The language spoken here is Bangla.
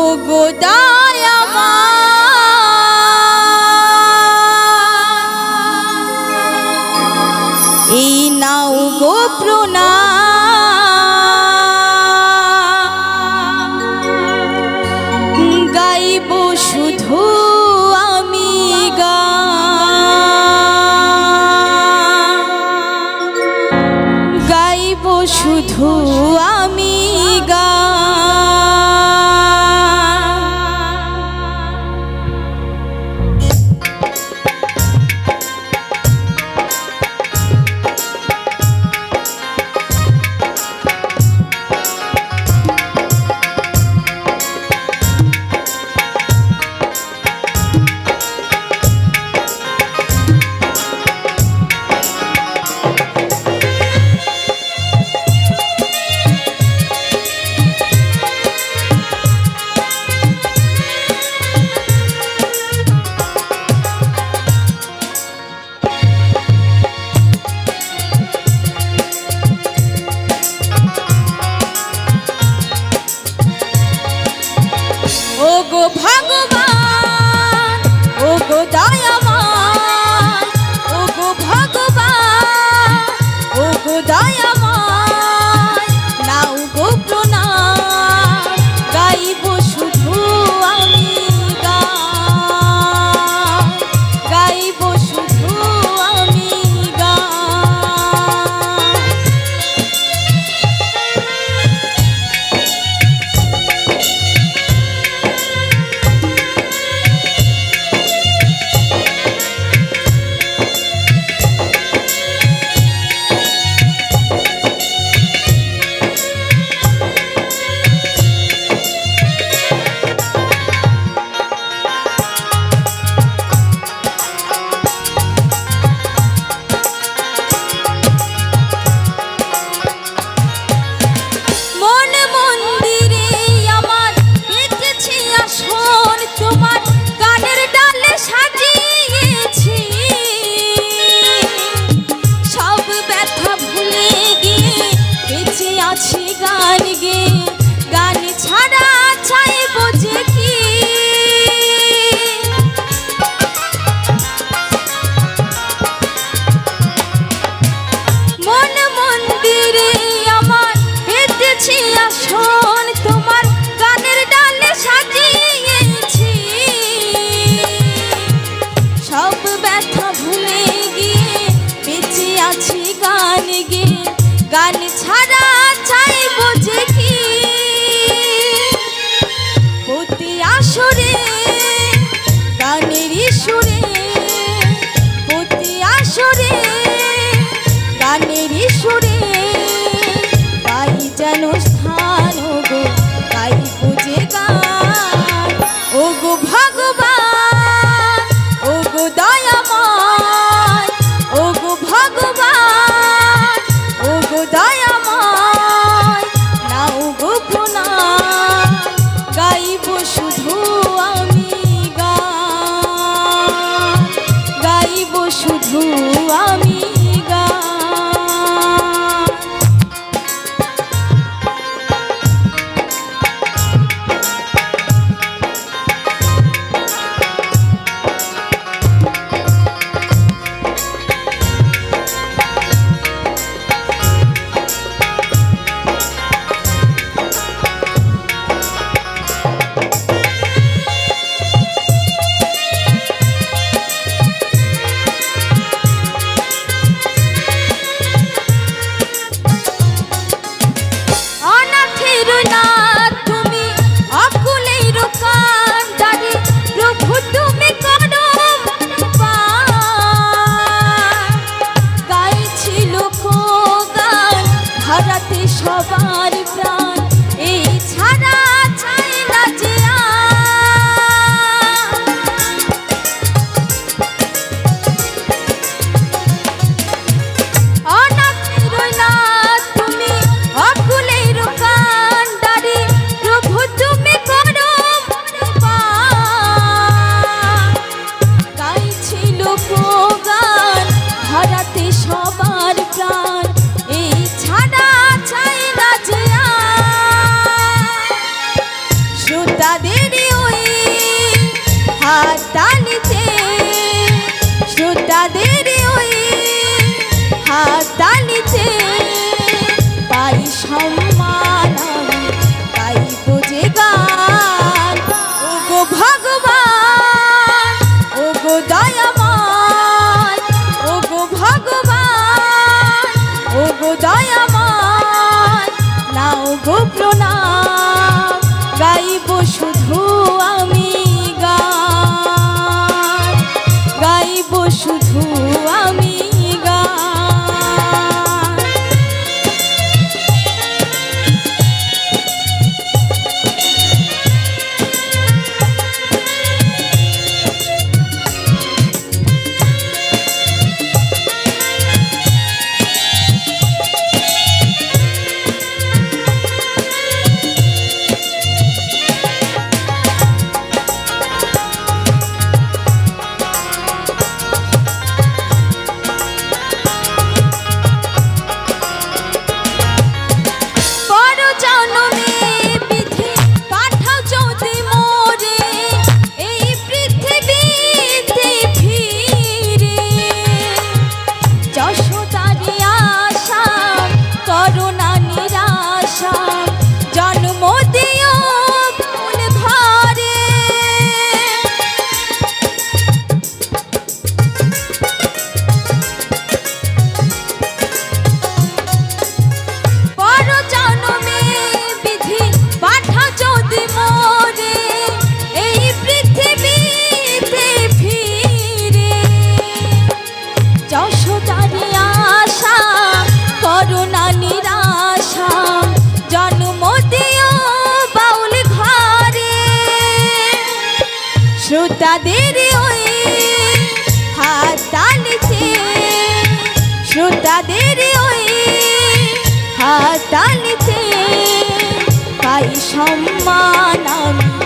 ও গান ছাড়া সবার প্রাণ। এই ছাড়া চাই না যে শ্রোতাদের ওই হাত তালিতে শ্রোতাদের ওই হাত তালিতে তাই সম্মান আমি।